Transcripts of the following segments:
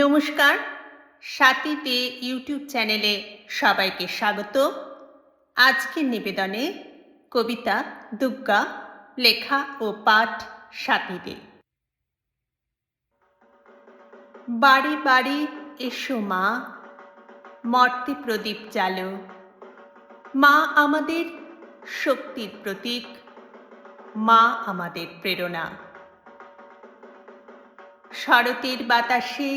নমস্কার, সাথীতে ইউটিউব চ্যানেলে সবাইকে স্বাগত। আজকের নিবেদনে কবিতা, দুগ্গা, লেখা ও পাঠ সাথীতে বাড়ি বাড়ি এসো মা, মর্তে প্রদীপ জালো মা আমাদের শক্তির প্রতীক, মা আমাদের প্রেরণা। শরতের বাতাসে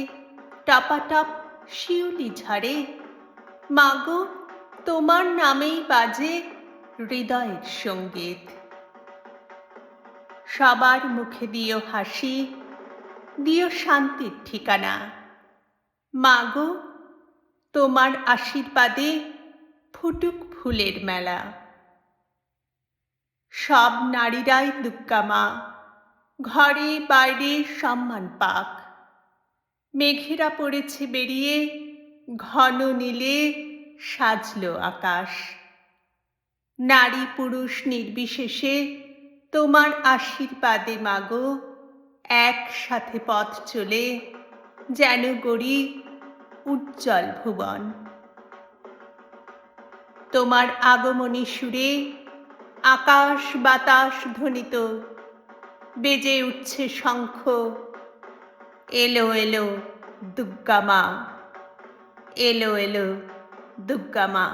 টপাটপ শিউলি ঝরে মাগো, তোমার নামেই বাজে হৃদয়ের সংগীত। সবার মুখে দিও হাসি, দিও শান্তির ঠিকানা। মাগো, তোমার আশীর্বাদে ফুটুক ফুলের মেলা। সব নারীরাই দুর্গা ঘরে বাইরে সম্মান পাক। মেঘেরা পড়েছে বেরিয়ে, ঘন নীলে সাজল আকাশ। নারী পুরুষ নির্বিশেষে তোমার আশীর্বাদে মাগো, একসাথে পথ চলে যেন গড়ি উজ্জ্বল ভুবন। তোমার আগমনী সুরে আকাশ বাতাস ধ্বনিত, বেজে উঠছে শঙ্খ এলো এলো দুর্গা মা এলো এলো দুর্গা মা